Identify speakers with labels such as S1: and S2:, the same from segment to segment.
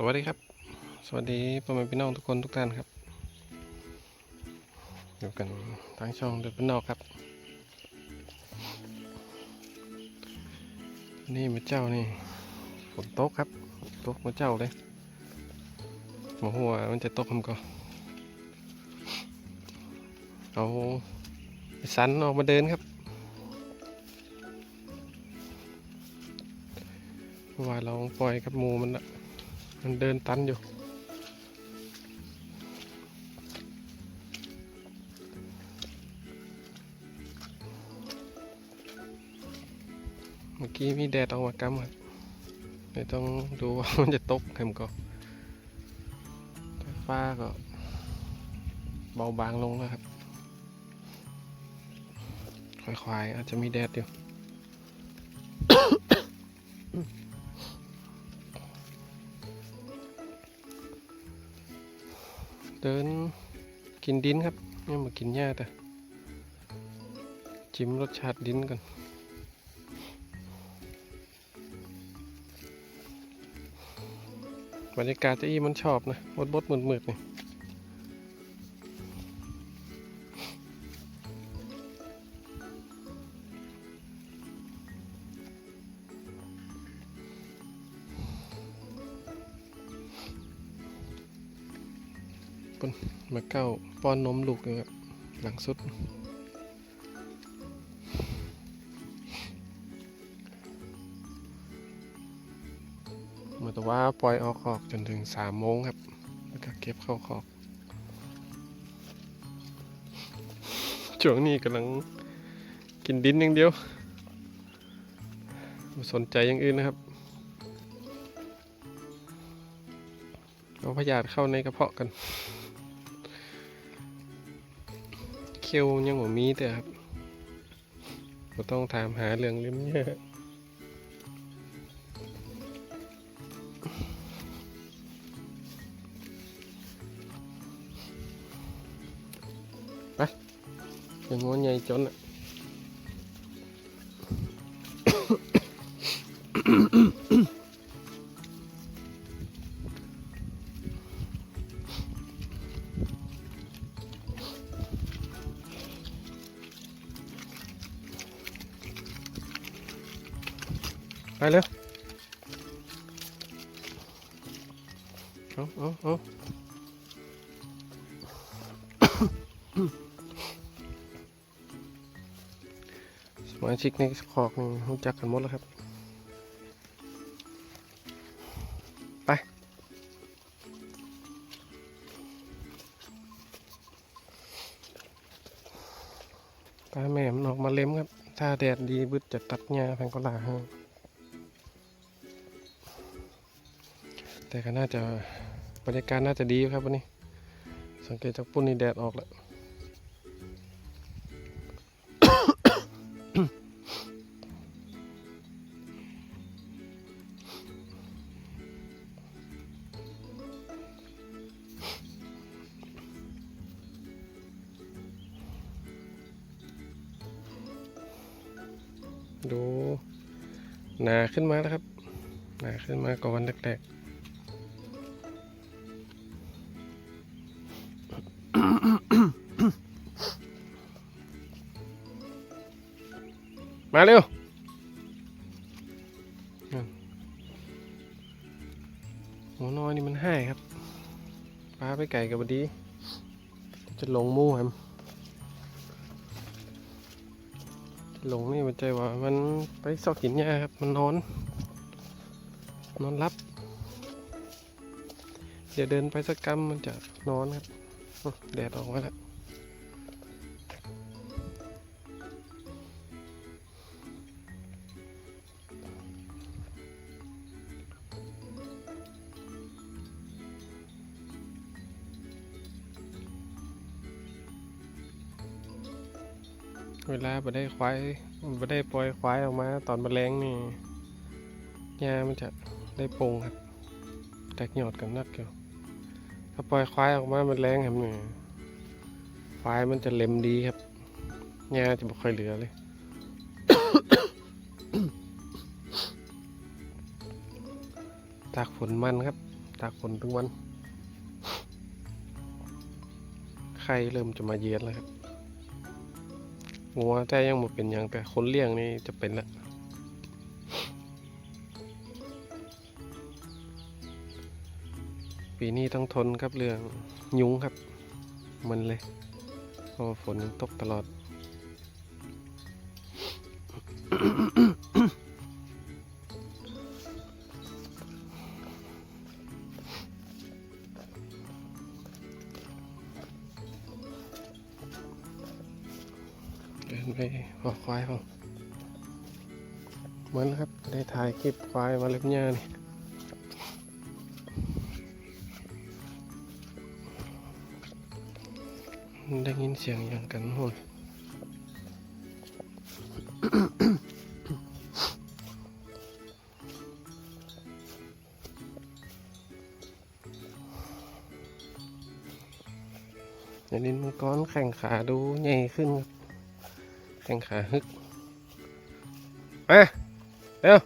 S1: สวัสดีครับ สวัสดีพ่อแม่พี่น้องทุกคนทุกท่านครับ อยู่กันทางช่องเดินเป็นอกครับ นี่มาเจ้านี่ฝนตกครับตกมาเจ้าเลยหมาหัวมันจะตกคำก็เอาไอ้สันออกมาเดินครับเพราะว่าเราปล่อยกับมูมันละ มันเดินตันอยู่ เมื่อกี้มีแดดออกมากำครับเดี๋ยต้องดูว่ามันจะตกเข็มก็ฟ้าก็เบาบางลงแล้วครับ ควายๆอาจจะมีแดดอยู่ เดินกินดินครับยังมากินหญ้าแต่จิ้มรสชาติดินก่อนบรรยากาศจะอี้มันชอบนะบดบดมืดมืดเนี่ ปุ่นมาเก้าป้อนนมลูกอยู่ครับหลังสุดเมื่อแต่ว่าปล่อยออกคอกจนถึงสามโมงครับ แล้วก็เก็บเข้าคอกช่วงนี้กำลังกินดินอย่างเดียวไม่สนใจอย่างอื่นนะครับเอาพยาธิเข้าในกระเพาะกัน เคี้ยวยังบ่มีแต่ครับเราต้องถามหาเรื่องเลี้ยมเยอะยังงอนใหญ่จนอะ สมาชิกในคอกนี่รู้จักกันหมดแล้วครับ ไปปลาแม่มันออกมาเล็มครับ ถ้าแดดดีบึดจะตัดหญ้าแพงก็ลาให้แต่ก็น่าจะ บรรยากาศน่าจะดีครับวันนี้ สังเกตจากปุ่นนี่แดดออกแล้วดูหนาขึ้นมาแล้วครับ หนาขึ้นมากว่าวันแรกๆ มาเร็วนั่นหมูน้อยนี่มันให้ครับปลาไปไก่กับบดี จะลงมู่ครับหลงนี่มันใจว่ามันไปซอกหินหญ้าครับ มันนอน นอนรับเดี๋ยวเดินไปสักกรรมมันจะนอนครับ แดดออกมาแล้ว เวลาไปได้ควายไปได้ปล่อยควายออกมา ตอนแมลงนี่หญ้ามันจะได้ปร่งครับแตกหยอดกันนักเกี่ยวถ้าปล่อยควายออกมามันแรงครับเนี่ยควายมันจะเล็มดีครับหญ้าจะไม่ค่อยเหลือเลยตากฝนมันครับ ตากฝนทั้งวัน ไข่เริ่มจะมาเยือนแล้วครับ งัวแต่ยังหมดเป็นยังแต่คนเลี้ยงนี่จะเป็นละปีนี้ต้องทนครับเรื่องยุงครับ มันเลยเพราะฝนตกตลอดเดินไปอกควายฟังเหมือนครับได้ถ่ายคลิปควายมาเล็บหญ้านี่ได้ยินเสียงอย่างกันหุ่นอย่าดินมังกรแข่งขาดูใหญ่ขึ้นครับ ข้งขาฮึกมาเร็ว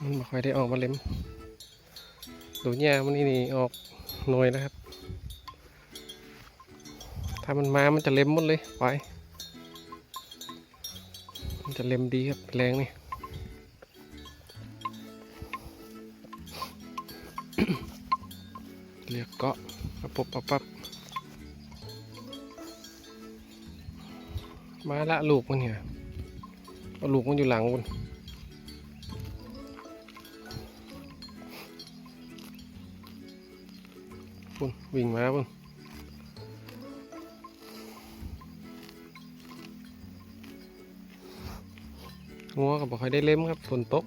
S1: มันไม่ค่อยได้ออกมาเล็มดูเนี่ยมันนี่นี่ออกหน่วยแล้วครับ ถ้ามันมา มันจะเล็มหมดเลยไป มันจะเล็มดีครับแรงนี่ เรียกเกาะปับปับปับปับมาละลูกมันเนี่ยลูกมันอยู่หลังมันปุ่นวิ่งมาปุ่นงัวก็บอกให้ได้เล่มครับฝนตก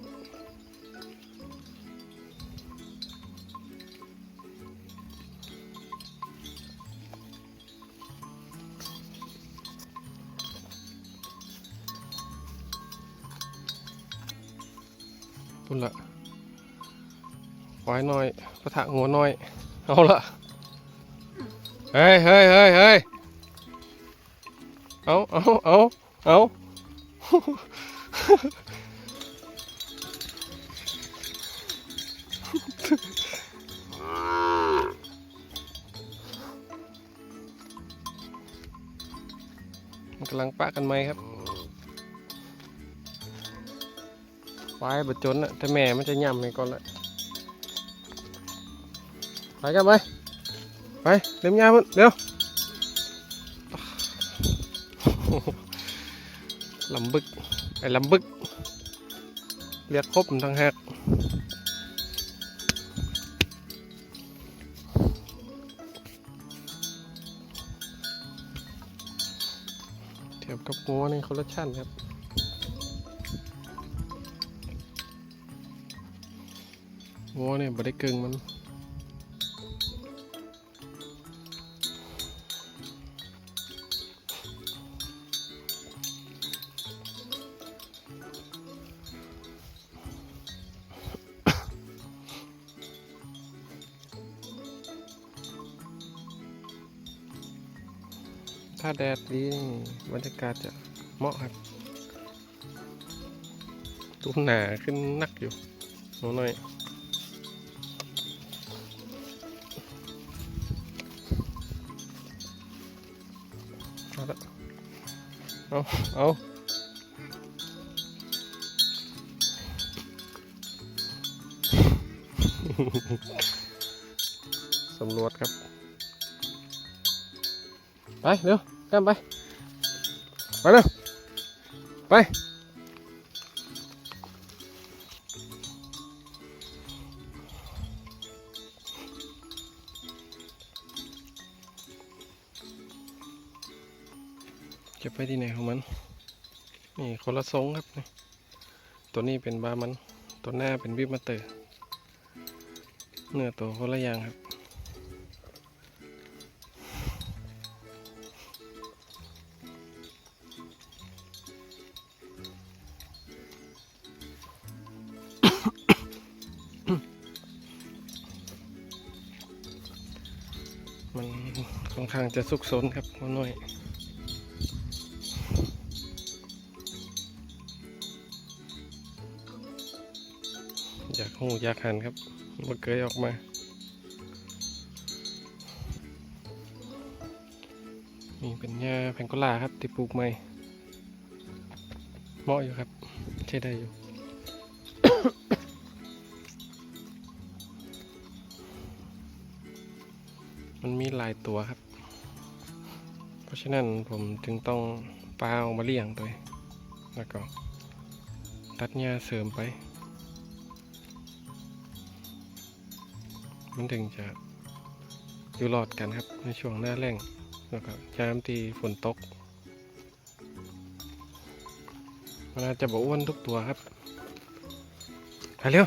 S1: พุ่นละควายน้อยปะทะงัวน้อย เอาละเฮ้ยเฮ้ยเฮ้ยเฮ้ยเอาเอาเอาเอามันกำลังปะกันไหมครับ ควายบดจนอะแต่แม่มันจะย่ำไปก่อนละไปกันไปไปเล็มยาพุ่นเร็วลำบึกไอ้ลำบึกเรียกครบทั้งหักเทียบกับงัวนี่คนละชั้นครับ งัวเนี่ยบ่ได้เกิงมันถ้าแดดดีบรรยากาศจะเหมาะครับตุ้มหนาขึ้นนักอยู่นูหน่อย เอาละเอาเอาสำรวจครับ ไป เร็วกันไป ไปเร็วไป ไปที่ไหนของมัน นี่คนละทรงครับนี่ตัวนี้เป็นบามัน ตัวหน้าเป็นวิบมาเตอร์ เนื้อตัวคนละอย่างครับ มันค่อนข้างจะสุกสนครับน้อย อยากหูอยากหันครับมันเกยออกมา นี่เป็นหญ้าแพงกลาครับที่ปลูกใหม่เหมาะอยู่ครับ ใช้ได้อยู่มันมีหลายตัวครับ เพราะฉะนั้นผมจึงต้องปาออกมาเลี้ยงตัวแล้วก็ตัดหญ้าเสริมไป มันถึงจะอยู่รอดกันครับ ในช่วงหน้าแล้งแล้วก็ยามที่ฝนตกมันอาจจะบอกอ้วนทุกตัวครับไปเร็ว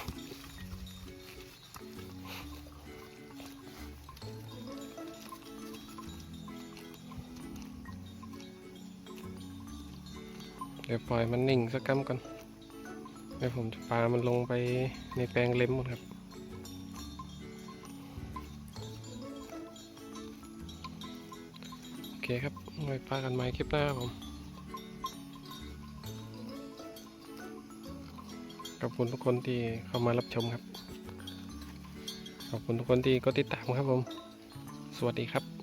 S1: เดี๋ยวปล่อยมันนิ่งสักกัมก่อนเดี๋ยวผมจะปามันลงไปในแปลงเล็มหมดครับ คครับไว้พากันใหม่คลิปหน้าครับผมขอบคุณทุกคนที่เข้ามารับชมครับ ขอบคุณทุกคนที่กดติดตามครับผม สวัสดีครับ